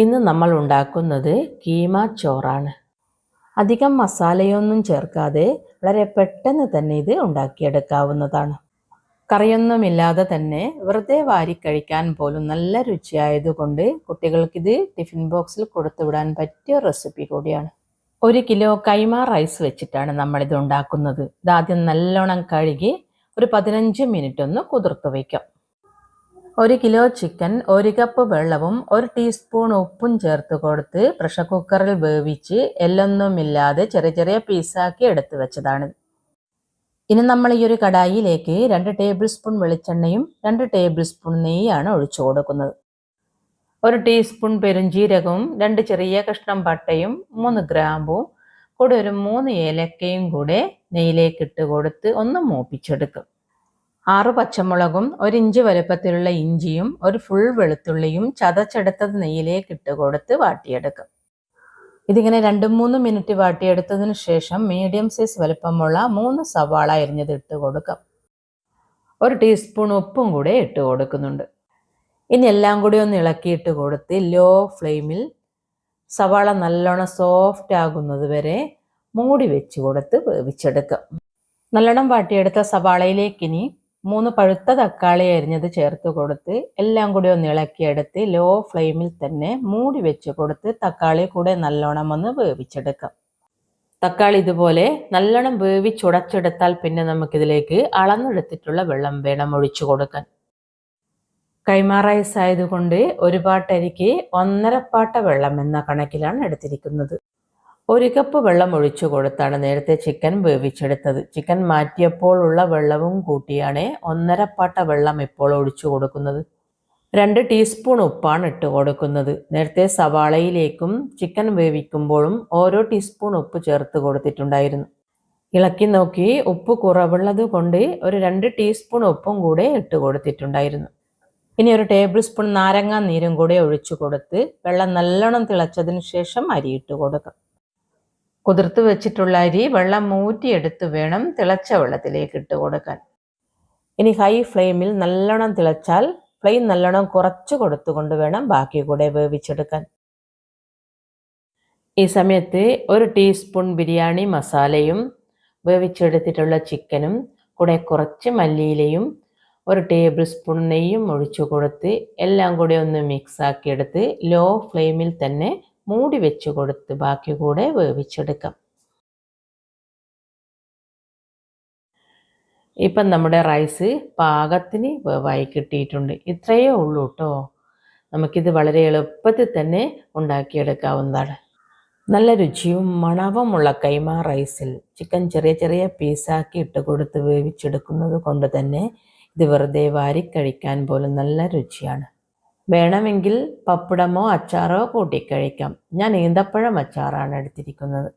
ഇന്ന് നമ്മൾ ഉണ്ടാക്കുന്നത് കീമ ചോറാണ്. അധികം മസാലയൊന്നും ചേർക്കാതെ വളരെ പെട്ടെന്ന് തന്നെ ഇത് ഉണ്ടാക്കിയെടുക്കാവുന്നതാണ്. കറിയൊന്നുമില്ലാതെ തന്നെ വെറുതെ വാരി കഴിക്കാൻ പോലും നല്ല രുചിയായതുകൊണ്ട് കുട്ടികൾക്കിത് ടിഫിൻ ബോക്സിൽ കൊടുത്തുവിടാൻ പറ്റിയ റെസിപ്പി കൂടിയാണ്. ഒരു കിലോ കൈമ റൈസ് വെച്ചിട്ടാണ് നമ്മളിത് ഉണ്ടാക്കുന്നത്. ഇതാദ്യം നല്ലോണം കഴുകി ഒരു പതിനഞ്ച് മിനിറ്റ് ഒന്ന് കുതിർത്ത് വയ്ക്കാം. ഒരു കിലോ ചിക്കൻ ഒരു കപ്പ് വെള്ളവും ഒരു ടീസ്പൂൺ ഉപ്പും ചേർത്ത് കൊടുത്ത് പ്രഷർ കുക്കറിൽ വേവിച്ച് എല്ലൊന്നുമില്ലാതെ ചെറിയ ചെറിയ പീസാക്കി എടുത്തു വെച്ചതാണ്. ഇനി നമ്മൾ ഈ ഒരു കടായിയിലേക്ക് രണ്ട് ടേബിൾ സ്പൂൺ വെളിച്ചെണ്ണയും രണ്ട് ടേബിൾ സ്പൂൺ നെയ്യാണ് ഒഴിച്ചു കൊടുക്കുന്നത്. ഒരു ടീസ്പൂൺ പെരുംജീരകവും രണ്ട് ചെറിയ കഷ്ണം പട്ടയും മൂന്ന് ഗ്രാമ്പും കൂടെ ഒരു മൂന്ന് ഏലക്കയും കൂടെ നെയ്യിലേക്ക് ഇട്ട് കൊടുത്ത് ഒന്ന് മൂപ്പിച്ചെടുക്കും. ആറ് പച്ചമുളകും ഒരു ഇഞ്ച് വലുപ്പത്തിലുള്ള ഇഞ്ചിയും ഒരു ഫുൾ വെളുത്തുള്ളിയും ചതച്ചെടുത്തത് നെയ്യിലേക്ക് ഇട്ട് കൊടുത്ത് വാട്ടിയെടുക്കും. ഇതിങ്ങനെ രണ്ട് മൂന്ന് മിനിറ്റ് വാട്ടിയെടുത്തതിന് ശേഷം മീഡിയം സൈസ് വലുപ്പമുള്ള മൂന്ന് സവാള അരിഞ്ഞത് ഇട്ട് കൊടുക്കാം. ഒരു ടീസ്പൂൺ ഉപ്പും കൂടെ ഇട്ട് കൊടുക്കുന്നുണ്ട്. ഇനി എല്ലാം കൂടി ഒന്ന് ഇളക്കിയിട്ട് കൊടുത്ത് ലോ ഫ്ലെയിമിൽ സവാള നല്ലോണം സോഫ്റ്റ് ആകുന്നത് വരെ മൂടി വെച്ച് കൊടുത്ത് വേവിച്ചെടുക്കാം. നല്ലോണം വാട്ടിയെടുത്ത സവാളയിലേക്ക് ഇനി മൂന്ന് പഴുത്ത തക്കാളി അരിഞ്ഞത് ചേർത്ത് കൊടുത്ത് എല്ലാം കൂടി ഒന്ന് ഇളക്കിയെടുത്ത് ലോ ഫ്ലെയിമിൽ തന്നെ മൂടി വെച്ച് കൊടുത്ത് തക്കാളി കൂടെ നല്ലോണം ഒന്ന് വേവിച്ചെടുക്കാം. തക്കാളി ഇതുപോലെ നല്ലോണം വേവിച്ചുടച്ചെടുത്താൽ പിന്നെ നമുക്കിതിലേക്ക് അളന്നെടുത്തിട്ടുള്ള വെള്ളം വേണം ഒഴിച്ചു കൊടുക്കാൻ. കൈമാ റൈസ് ഒരു പാട്ടരിക്ക് ഒന്നര പാട്ട വെള്ളം എന്ന കണക്കിലാണ് എടുത്തിരിക്കുന്നത്. ഒരു കപ്പ് വെള്ളം ഒഴിച്ചു കൊടുത്താണ് നേരത്തെ ചിക്കൻ വേവിച്ചെടുത്തത്. ചിക്കൻ മാറ്റിയപ്പോൾ ഉള്ള വെള്ളവും കൂട്ടിയാണ് ഒന്നര പാട്ട വെള്ളം ഇപ്പോൾ ഒഴിച്ചു കൊടുക്കുന്നത്. രണ്ട് ടീസ്പൂൺ ഉപ്പാണ് ഇട്ട് കൊടുക്കുന്നത്. നേരത്തെ സവാളയിലേക്കും ചിക്കൻ വേവിക്കുമ്പോഴും ഓരോ ടീസ്പൂൺ ഉപ്പ് ചേർത്ത് കൊടുത്തിട്ടുണ്ടായിരുന്നു. ഇളക്കി നോക്കി ഉപ്പ് കുറവുള്ളത് കൊണ്ട് ഒരു രണ്ട് ടീസ്പൂൺ ഉപ്പും കൂടെ ഇട്ട് കൊടുത്തിട്ടുണ്ടായിരുന്നു. ഇനി ഒരു ടേബിൾ സ്പൂൺ നാരങ്ങ നീരും കൂടെ ഒഴിച്ചു കൊടുത്ത് വെള്ളം നല്ലോണം തിളച്ചതിന് ശേഷം അരിയിട്ട് കൊടുക്കാം. കുതിർത്ത് വെച്ചിട്ടുള്ള അരി വെള്ളം മൂറ്റിയെടുത്ത് വേണം തിളച്ച വെള്ളത്തിലേക്ക് ഇട്ട് കൊടുക്കാൻ. ഇനി ഹൈ ഫ്ലെയിമിൽ നല്ലോണം തിളച്ചാൽ ഫ്ലെയിം നല്ലോണം കുറച്ച് കൊടുത്തുകൊണ്ട് വേണം ബാക്കി കൂടെ വേവിച്ചെടുക്കാൻ. ഈ സമയത്ത് ഒരു ടീസ്പൂൺ ബിരിയാണി മസാലയും വേവിച്ചെടുത്തിട്ടുള്ള ചിക്കനും കൂടെ കുറച്ച് മല്ലിയിലയും ഒരു ടേബിൾ സ്പൂൺ നെയ്യും ഒഴിച്ചു കൊടുത്ത് എല്ലാം കൂടി ഒന്ന് മിക്സ് ആക്കിയെടുത്ത് ലോ ഫ്ലെയിമിൽ തന്നെ മൂടി വെച്ച് കൊടുത്ത് ബാക്കി കൂടെ വേവിച്ചെടുക്കാം. ഇപ്പം നമ്മുടെ റൈസ് പാകത്തിന് വേവായി കിട്ടിയിട്ടുണ്ട്. ഇത്രയേ ഉള്ളൂ കേട്ടോ നമുക്കിത് വളരെ എളുപ്പത്തിൽ തന്നെ ഉണ്ടാക്കിയെടുക്കാവുന്നതാണ്. നല്ല രുചിയും മണവുമുള്ള കൈമ റൈസിൽ ചിക്കൻ ചെറിയ ചെറിയ പീസാക്കി ഇട്ട് കൊടുത്ത് വേവിച്ചെടുക്കുന്നത് കൊണ്ട് തന്നെ ഇത് വെറുതെ വാരിക്കഴിക്കാൻ പോലും നല്ല രുചിയാണ്. വേണമെങ്കിൽ പപ്പടമോ അച്ചാറോ കൂട്ടിക്കഴിക്കാം ഞാൻ ഈന്തപ്പഴം അച്ചാറാണ് എടുത്തിരിക്കുന്നത്.